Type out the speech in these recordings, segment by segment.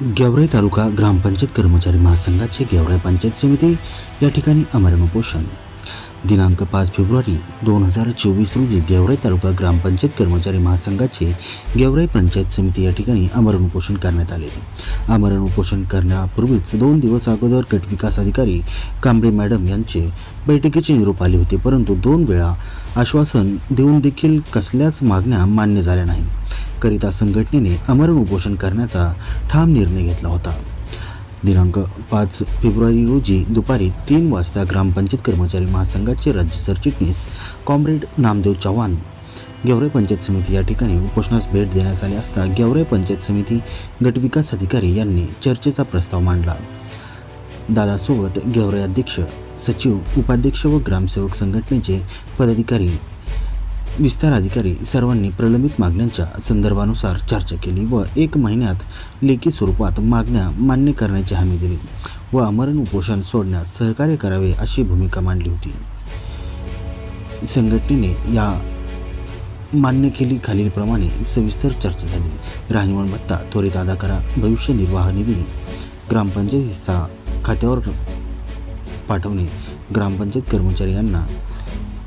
गेवराई तालुका ग्रामपंचायत कर्मचारी महासंघाचे गेवराई पंचायत समिती या ठिकाणी अमरण उपोषण दिनांक पाच फेब्रुवारी दोन हजार चोवीस रोजी गेवराई तालुका ग्रामपंचायत कर्मचारी महासंघाचे गेवराई पंचायत समिती या ठिकाणी अमरण उपोषण करण्यात आले. अमरण उपोषण करण्यापूर्वीच दोन दिवस अगोदर गट विकास अधिकारी कांबळे मॅडम यांचे बैठकीचे निरोप आले होते परंतु दोन वेळा आश्वासन देऊन देखील कसल्याच मागण्या मान्य झाल्या नाही करिता संघटनेने अमरण उपोषण करण्याचा ठाम निर्णय घेतला होता. दिनांक पाच फेब्रुवारी रोजी दुपारी तीन वाजता ग्रामपंचायत कर्मचारी महासंघाचे राज्य सरचिटणीस कॉम्रेड नामदेव चव्हाण गेवराई पंचायत समिती या ठिकाणी उपोषणास भेट देण्यास आली असता गेवराई पंचायत समिती गटविकास अधिकारी यांनी चर्चेचा प्रस्ताव मांडला. दादासोबत गेवराई अध्यक्ष सचिव उपाध्यक्ष व ग्रामसेवक संघटनेचे पदाधिकारी विस्तार अधिकारी सर्वांनी प्रलंबित मागण्यांच्या संदर्भानुसार चर्चा केली व एक महिन्यात लेखी स्वरूपात मागण्या मान्य करण्याची हमी दिली व अमरण उपोषण सोडण्यास सहकार्य करावे अशी भूमिका मांडली होती. संघटनेने या मान्य केली खालीलप्रमाणे सविस्तर चर्चा झाली. राहणीमान भत्ता त्वरित अदा करा भविष्य निर्वाह निधी ग्रामपंचायत हिस्सा खात्यावर पाठवणे ग्रामपंचायत कर्मचारी यांना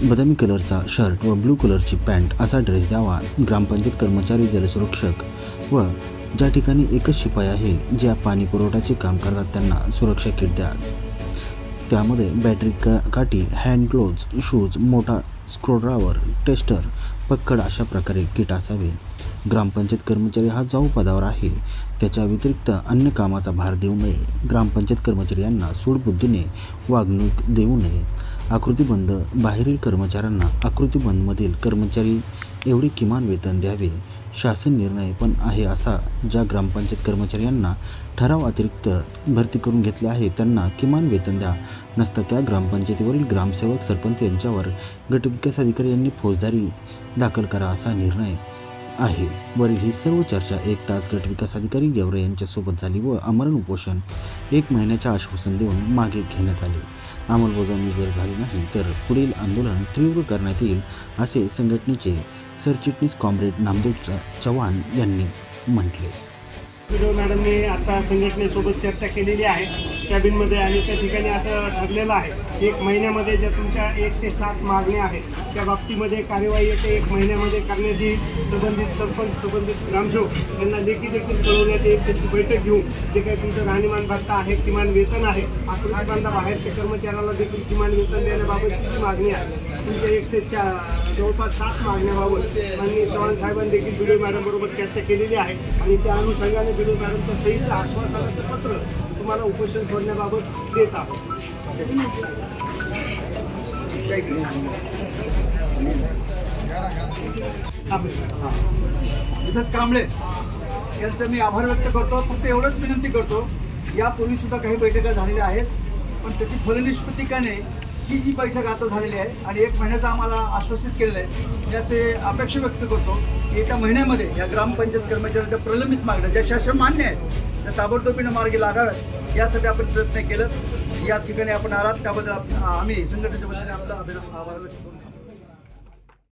बदामी कलरचा शर्ट व ब्लू कलरची पॅन्ट असा ड्रेस द्यावा. ग्रामपंचायत कर्मचारी जलसुरक्षक व ज्या ठिकाणी एकच शिपाई आहे ज्या पाणी पुरवठ्याचे काम करतात त्यांना सुरक्षा किट द्या. त्यामध्ये बॅटरी का काठी हँड ग्लोव्ज शूज मोठा स्क्रोड्रावर टेस्टर पक्कड अशा प्रकारे किट असावे. ग्रामपंचायत कर्मचारी हा जाऊ पदावर आहे. त्याच्या व्यतिरिक्त अन्य कामाचा भार देऊ नये. ग्रामपंचायत कर्मचारी यांना सूडबुद्धीने वागणूक देऊ नये. आकृतीबंध बाहेरील कर्मचाऱ्यांना आकृतीबंधमधील कर्मचारी एवढे किमान वेतन द्यावे शासन निर्णय पण आहे असा ज्या ग्रामपंचायत कर्मचाऱ्यांना ठराव अतिरिक्त भरती करून घेतले आहे त्यांना किमान वेतन द्या. नसता त्या ग्रामपंचायतीवरील ग्रामसेवक सरपंच यांच्यावर गटविकास अधिकारी यांनी फौजदारी दाखल करा असा निर्णय आहे. वरील ही सर्व चर्चा एक तास गटविकास अधिकारी गेवरे यांच्यासोबत झाली व अमरण उपोषण एक महिन्याचे आश्वासन देऊन मागे घेण्यात आले. अंमलबजावणी जर झाली नाही तर पुढील आंदोलन तीव्र करण्यात येईल असे संघटनेचे सरचिटणीस कॉम्रेड नामदेव चव्हाण यांनी म्हटले. मॅडमने आता संघटनेसोबत चर्चा केलेली आहे. कॅबिनमध्ये आणि त्या ठिकाणी असं ठरलेलं आहे एक महिन्यामध्ये ज्या तुमच्या एक ते सात मागण्या आहेत त्या बाबतीमध्ये कार्यवाही येते एक महिन्यामध्ये करण्यात येईल संबंधित सरपंच संबंधित ग्रामसेवक यांना लेखी देखील कळवण्यात येईल त्यांची बैठक घेऊन जे काही तुमचं राहणीमान भत्ता आहे किमान वेतन आहे आकृतीबांधा बाहेरच्या कर्मचाऱ्याला देखील किमान वेतन देण्याबाबतची जी मागणी आहे तुमच्या एक ते चार जवळपास सात मागण्याबाबत माननीय चव्हाण साहेबांनी देखील बिडो मॅडमबरोबर चर्चा केलेली आहे. आणि त्या अनुषंगाने बिडो मॅडमचं सहित आश्वासनाचं पत्र तुम्हाला उपोषण सोडण्याबाबत देत आहोत. मिसेस कांबळे यांचं मी आभार व्यक्त करतो. फक्त एवढंच विनंती करतो. यापूर्वी सुद्धा काही बैठका झालेल्या आहेत पण त्याची फलनिष्पत्तिकाने ही जी बैठक आता झालेली आहे आणि एक महिन्याचं आम्हाला आश्वासित केलेलं आहे मी असे अपेक्षा व्यक्त करतो की येत्या महिन्यामध्ये या ग्रामपंचायत कर्मचाऱ्यांच्या प्रलंबित मागण्या ज्या शासन मान्य आहेत त्या ताबडतोबीनं मार्गी लागाव्यात. यासाठी आपण प्रयत्न केलं. या ठिकाणी आपण आलात. त्याबद्दल आप- आम्ही संघटनेच्या वतीने आपलं अभिनंदन आभार व्यक्त